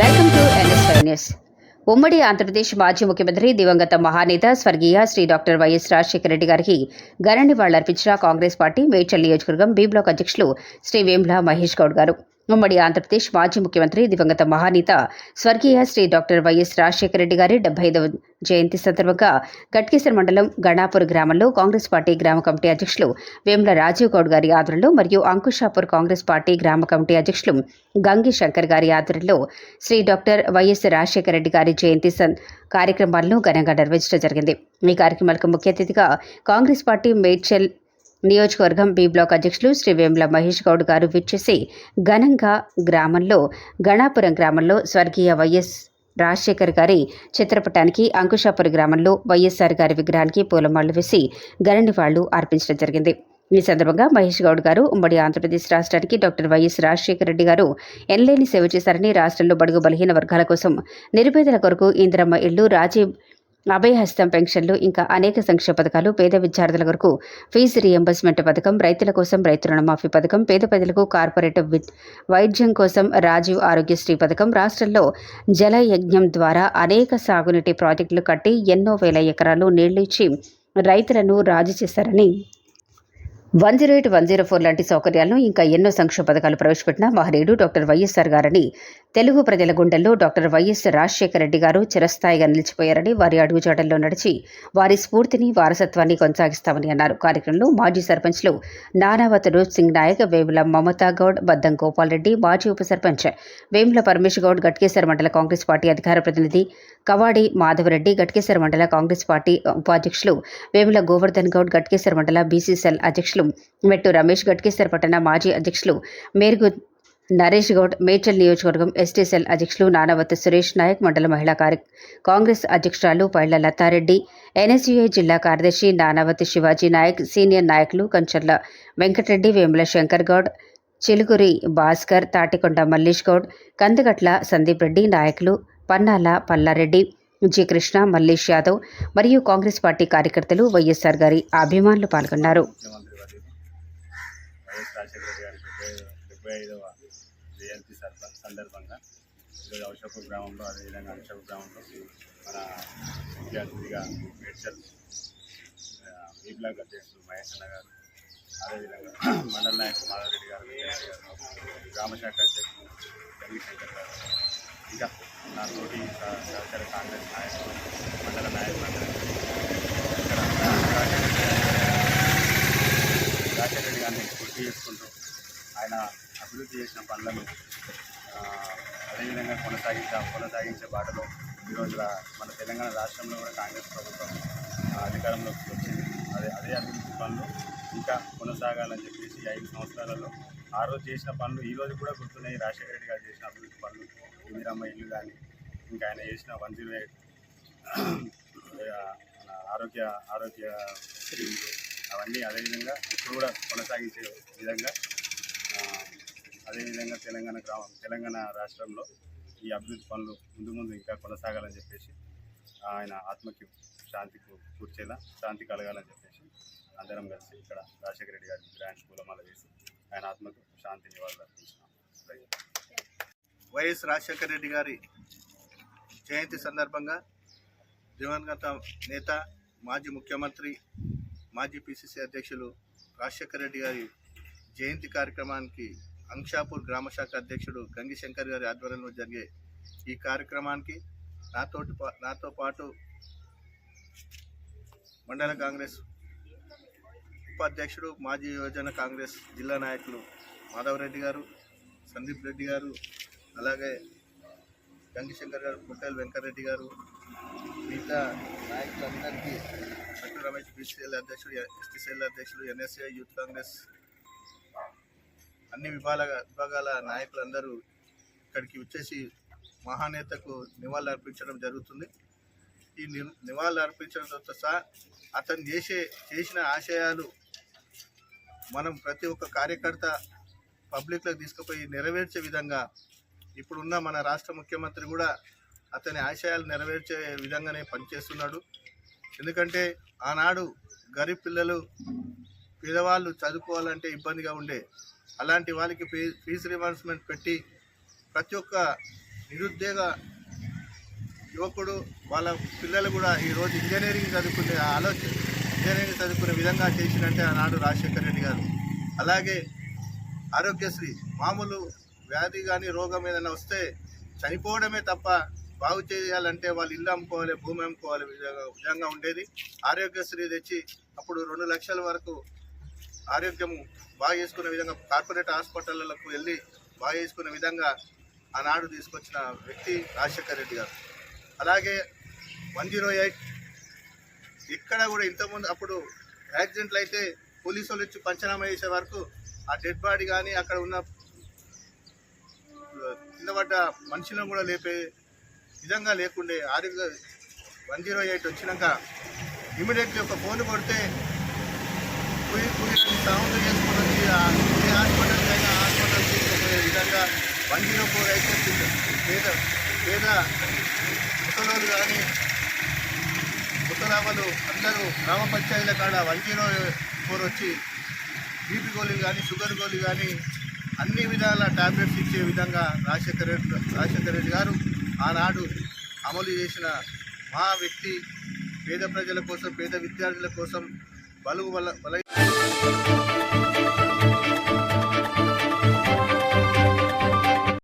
Welcome to NS news ఉమ్మడి ఆంధ్రప్రదేశ్ మాజీ ముఖ్యమంత్రి దివంగత మహానేత స్వర్గీయ Shri doctor Y S Rajasekhara Reddy గారికి ఘన నివాళులర్పించిన కాంగ్రెస్ పార్టీ మేడ్చల్ నియోజకవర్గం బి బ్లాక్ అధ్యక్షులు శ్రీ వేమ్లా మహేష్ గౌడ్ గారు. ఉమ్మడి ఆంధ్రప్రదేశ్ మాజీ ముఖ్యమంత్రి దివంగత మహానేత స్వర్గీయ Shri doctor Y S Rajasekhara Reddy గారి డెబ్బై ఐదవ జయంతి సందర్భంగా గట్కేశ్వర మండలం గణాపూర్ గ్రామంలో కాంగ్రెస్ పార్టీ గ్రామ కమిటీ అధ్యక్షులు వేముల రాజీవ్ గౌడ్ గారి ఆధ్వర్యంలో మరియు అంకుషాపూర్ కాంగ్రెస్ పార్టీ గ్రామ కమిటీ అధ్యక్షులు గంగి శంకర్ గారి ఆధ్వర్యంలో Shri doctor Y S Rajasekhara Reddy గారి జయంతి సన్ కార్యక్రమాలను ఘనంగా నిర్వహించడం జరిగింది. ఈ కార్యక్రమాలకు ముఖ్య అతిథిగా కాంగ్రెస్ పార్టీ మేడ్చల్ నియోజకవర్గం బి బ్లాక్ అధ్యక్షులు శ్రీ వేముల మహేష్ గౌడ్ గారు విచ్చేసి ఘనంగా గ్రామంలో గణాపురం గ్రామంలో స్వర్గీయ వైఎస్ రాజశేఖర్ గారి చిత్రపటానికి అంకుశాపురి గ్రామంలో వైఎస్ఆర్ గారి విగ్రహానికి పూలమాళ్ళు వేసి ఘన నివాళులు అర్పించడం జరిగింది. ఈ సందర్భంగా మహేష్ గౌడ్ గారు ఉమ్మడి ఆంధ్రప్రదేశ్ రాష్ట్రానికి డాక్టర్ వైఎస్ రాజశేఖర రెడ్డి గారు ఎనలేని సేవ చేశారని రాష్ట్రంలో బడుగు బలహీన వర్గాల కోసం నిరుపేదల కొరకు ఇందిరమ్మ ఇళ్ళు రాజీవ్ అభయహస్తం పెన్షన్లు ఇంకా అనేక సంక్షేమ పథకాలు పేద విద్యార్థుల కొరకు ఫీజు రియంబర్స్మెంట్ పథకం రైతుల కోసం రైతు రుణమాఫీ పథకం పేద ప్రజలకు కార్పొరేట్ వి- వైద్యం కోసం రాజీవ్ ఆరోగ్యశ్రీ పథకం రాష్ట్రంలో జల యజ్ఞం ద్వారా అనేక సాగునీటి ప్రాజెక్టులు కట్టి ఎన్నో వేల ఎకరాలు నీళ్ళు ఇచ్చి రైతులను రాజు చేశారని one zero eight one zero four లాంటి సౌకర్యాలను ఇంకా ఎన్నో సంక్షేమ పథకాలు ప్రవేశపెట్టిన మహనీయుడు డాక్టర్ వైఎస్ఆర్ గారని తెలుగు ప్రజల గుండెల్లో డాక్టర్ వైఎస్ రాజశేఖర రెడ్డి గారు చిరస్థాయిగా నిలిచిపోయారని వారి అడుగుజాడల్లో నడిచి వారి స్ఫూర్తిని వారసత్వాన్ని కొనసాగిస్తామని అన్నారు. కార్యక్రమంలో మాజీ సర్పంచ్లు నానావత్ రూప్ సింగ్ నాయక్ వేముల మమతా గౌడ్ బద్దం గోపాల్రెడ్డి మాజీ ఉప సర్పంచ్ వేముల పరమేశ్ గౌడ్ గట్కేశ్వర మండల కాంగ్రెస్ పార్టీ అధికార ప్రతినిధి కవాడి మాధవరెడ్డి గట్కేశ్వర మండల కాంగ్రెస్ పార్టీ ఉపాధ్యక్షులు వేముల గోవర్ధన్ గౌడ్ గట్కేశ్వర మండల బీసీసీఎల్ అధ్యక్షులు మెట్టు రమేష్ గట్కేశ్వర పట్టణ మాజీ అధ్యక్షులు మేరుగు నరేష్ గౌడ్ మేడ్చల్ నియోజకవర్గం ఎస్టీసెల్ అధ్యక్షులు నానావతి సురేష్ నాయక్ మండల మహిళా కార్య కాంగ్రెస్ అధ్యక్షురాలు పైళ్ళ లతారెడ్డి ఎన్ఎస్యుఐ జిల్లా కార్యదర్శి నానావతి శివాజీ నాయక్ సీనియర్ నాయకులు కంచర్ల వెంకటరెడ్డి వేముల శంకర్ గౌడ్ చిలుగురి భాస్కర్ తాటికొండ మల్లేష్ గౌడ్ కందగట్ల సందీప్ రెడ్డి నాయకులు పన్నాల పల్లారెడ్డి జి కృష్ణ మల్లేష్ యాదవ్ మరియు కాంగ్రెస్ పార్టీ కార్యకర్తలు వైఎస్ఆర్ గారి అభిమానులు పాల్గొన్నారు ముఖ్యమంత్రి వర్యులు వైఎస్ రాజశేఖర రెడ్డి గారి ఇరవై ఐదవ జయంతి సందర్భంగా ఈరోజు ఔషపూర్ గ్రామంలో అదేవిధంగా అంశపూర్ గ్రామంలో మన ముఖ్య అతిథిగా మేడ్చల్ ఈ బ్లాక్ అధ్యక్షులు మహేష్ అన్న గారు అదేవిధంగా మండల నాయకులు మాధవరెడ్డి గారు గ్రామశాఖ గారు అధ్యక్షులు గారు ఇంకా నా తోటి సహచర కాంగ్రెస్ నాయకులు మండల నాయకులందరూ ఇక్కడ రాజశేఖర రెడ్డి గారిని గుర్తు చేసుకుంటూ ఆయన అభివృద్ధి చేసిన పనులను అదేవిధంగా కొనసాగించ కొనసాగించే బాటలో ఈరోజు మన తెలంగాణ రాష్ట్రంలో కూడా కాంగ్రెస్ ప్రభుత్వం అధికారంలోకి వచ్చింది. అదే అదే అభివృద్ధి పనులు ఇంకా కొనసాగాలని చెప్పేసి ఐదు సంవత్సరాలలో ఆ రోజు చేసిన పనులు ఈ రోజు కూడా గుర్తున్నాయి. రాజశేఖర రెడ్డి గారు చేసిన అభివృద్ధి పనులు ఇందిరమ్మ ఇల్లు కానీ ఇంకా ఆయన చేసిన వన్ జీరో ఎయిట్ మన ఆరోగ్య ఆరోగ్య అవన్నీ అదేవిధంగా ఇప్పుడు కూడా కొనసాగించే విధంగా అదేవిధంగా తెలంగాణ గ్రామం తెలంగాణ రాష్ట్రంలో ఈ అభివృద్ధి పనులు ముందు ముందు ఇంకా కొనసాగాలని చెప్పేసి ఆయన ఆత్మకి శాంతి కూర్చేలా శాంతి కలగాలని చెప్పేసి అందరం కలిసి ఇక్కడ రాజశేఖర రెడ్డి గారి గ్రాండ్ పూలమాల వేసి ఆయన ఆత్మకు శాంతి నివాళులు అర్పించినాం. వైఎస్ రాజశేఖర రెడ్డి గారి జయంతి సందర్భంగా దివంగత నేత మాజీ ముఖ్యమంత్రి మాజీ పిసిసి అధ్యక్షులు రాజశేఖర రెడ్డి గారి జయంతి కార్యక్రమానికి అంక్షాపూర్ గ్రామ శాఖ అధ్యక్షుడు గంగి శంకర్ గారి ఆధ్వర్యంలో జరిగే ఈ కార్యక్రమానికి నాతో పా- నాతో పాటు మండల కాంగ్రెస్ ఉపాధ్యక్షుడు మాజీ యువజన కాంగ్రెస్ జిల్లా నాయకులు మాధవరెడ్డి గారు సందీప్ రెడ్డి గారు అలాగే గంగిశంకర్ గారు పుట్టేల్ వెంకటరెడ్డి గారు మిగతా నాయకులందరికీ సట్టు రమేష్ బీసీఎల్ అధ్యక్షుడు ఎస్టీసీఎల్ అధ్యక్షుడు ఎన్ఎస్ఏ యూత్ కాంగ్రెస్ అన్ని విభాగాల విభాగాల నాయకులందరూ ఇక్కడికి వచ్చేసి మహానేతకు నివాళులు అర్పించడం జరుగుతుంది. ఈ ని- నివాళులు అర్పించడంతో సహా అతను చేసే చేసిన ఆశయాలు మనం ప్రతి ఒక్క కార్యకర్త పబ్లిక్లోకి తీసుకుపోయి నెరవేర్చే విధంగా ఇప్పుడున్న మన రాష్ట్ర ముఖ్యమంత్రి కూడా అతని ఆశయాలు నెరవేర్చే విధంగానే పనిచేస్తున్నాడు. ఎందుకంటే ఆనాడు గరీబ్ పిల్లలు పేదవాళ్ళు చదువుకోవాలంటే ఇబ్బందిగా ఉండే అలాంటి వాళ్ళకి ఫీ ఫీజు రివర్స్మెంట్ పెట్టి ప్రతి ఒక్క నిరుద్యోగ యువకుడు వాళ్ళ పిల్లలు కూడా ఈరోజు ఇంజనీరింగ్ చదువుకునే ఆలోచన ఇంజనీరింగ్ చదువుకునే విధంగా చేసినట్టే ఆనాడు రాజశేఖర రెడ్డి గారు. అలాగే ఆరోగ్యశ్రీ మామూలు వ్యాధి కానీ రోగం ఏదైనా వస్తే చనిపోవడమే తప్ప బాగు చేయాలంటే వాళ్ళు ఇల్లు అమ్ముకోవాలి భూమి అమ్ముకోవాలి విధంగా విధంగా ఉండేది. ఆరోగ్యశ్రీ తెచ్చి అప్పుడు రెండు లక్షల వరకు ఆరోగ్యం బాగా చేసుకునే విధంగా కార్పొరేట్ హాస్పిటళ్ళకు వెళ్ళి బాగా చేసుకునే విధంగా ఆనాడు తీసుకొచ్చిన వ్యక్తి రాజశేఖర్ రెడ్డి గారు. అలాగే వన్ జీరో ఎయిట్ ఎక్కడ కూడా ఇంతకుముందు అప్పుడు యాక్సిడెంట్లు అయితే పోలీసు వాళ్ళు వచ్చి పంచనామా చేసే వరకు ఆ డెడ్ బాడీ కానీ అక్కడ ఉన్న కింద పడ్డ మనుషులను కూడా లేపే విధంగా లేకుండే ఆరోగ్య వన్ జీరో ఎయిట్ వచ్చినాక ఇమీడియట్లీ ఒక ఫోన్ కొడితే పోయి కుయి సౌండ్ చేసుకొని వచ్చి ఏ హాస్పిటల్కి అయినా హాస్పిటల్ తీసుకుపోయే విధంగా వన్ జీరో ఫోర్ అయితే పేద పేద ముసలోళ్ళు కానీ ముసలామలు అందరూ గ్రామ పంచాయతీల కాడ వన్ జీరో ఫోర్ వచ్చి బీపీ గోళీలు కానీ షుగర్ గోళీలు కానీ అన్ని విధాల టాబ్లెట్స్ ఇచ్చే విధంగా రాజశేఖర రెడ్డి రాజశేఖర రెడ్డి గారు ఆనాడు అమలు చేసిన మా వ్యక్తి పేద ప్రజల కోసం పేద విద్యార్థుల కోసం బలుగు బల Thank you.